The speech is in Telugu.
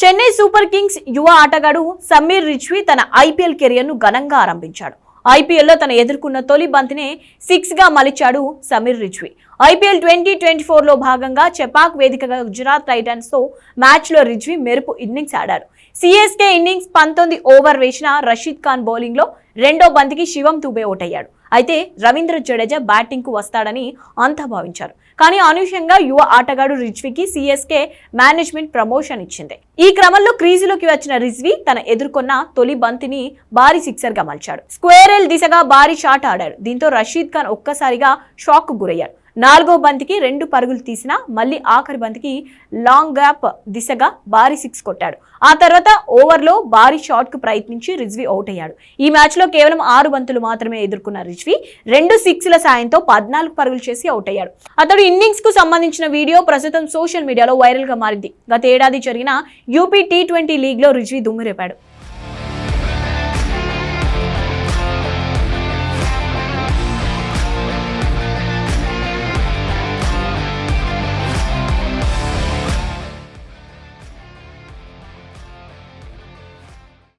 చెన్నై సూపర్ కింగ్స్ యువ ఆటగాడు సమీర్ రిజ్వీ తన ఐపీఎల్ కెరియర్ను ఘనంగా ఆరంభించాడు. ఐపీఎల్లో తన ఎదుర్కొన్న తొలి బంతినే సిక్స్గా మలిచాడు Sameer Rizvi. IPL twenty twenty ఫోర్లో భాగంగా చెపాక్ వేదికగా గుజరాత్ టైటన్స్తో మ్యాచ్లో రిజ్వీ మెరుపు ఇన్నింగ్స్ ఆడాడు. సిఎస్కే ఇన్నింగ్స్ పంతొమ్మిది ఓవర్ వేసిన రషీద్ ఖాన్ బౌలింగ్లో రెండో బంతికి శివం తుబే ఓటయ్యాడు. అయితే రవీంద్ర జడేజా బ్యాటింగ్కు వస్తాడని అంతా భావించారు. కానీ అనూహ్యంగా యువ ఆటగాడు రిజ్వీకి సిఎస్కే మేనేజ్మెంట్ ప్రమోషన్ ఇచ్చింది. ఈ క్రమంలో క్రీజులోకి వచ్చిన రిజ్వీ తన ఎదుర్కొన్న తొలి బంతిని భారీ సిక్సర్గా మలిచాడు స్క్వేరెల్ దిశగా భారీ షాట్ ఆడాడు. దీంతో రషీద్ ఖాన్ ఒక్కసారిగా షాక్కు గురయ్యాడు నాలుగో బంతికి రెండు పరుగులు తీసినా మళ్ళీ ఆఖరి బంతికి లాంగ్ గ్యాప్ దిశగా భారీ సిక్స్ కొట్టాడు. ఆ తర్వాత ఓవర్లో భారీ షాట్కు ప్రయత్నించి రిజ్వీ అవుట్ అయ్యాడు. ఈ మ్యాచ్లో కేవలం ఆరు బంతులు మాత్రమే ఎదుర్కొన్న రిజ్వీ రెండు సిక్స్ల సాయంతో పద్నాలుగు పరుగులు చేసి అవుట్ అయ్యాడు. అతడు ఇన్నింగ్స్కు సంబంధించిన వీడియో ప్రస్తుతం సోషల్ మీడియాలో వైరల్గా మారింది. గత ఏడాది జరిగిన యూపీ టీ ట్వంటీ లీగ్లో రిజ్వీ దుమ్మురేపాడు.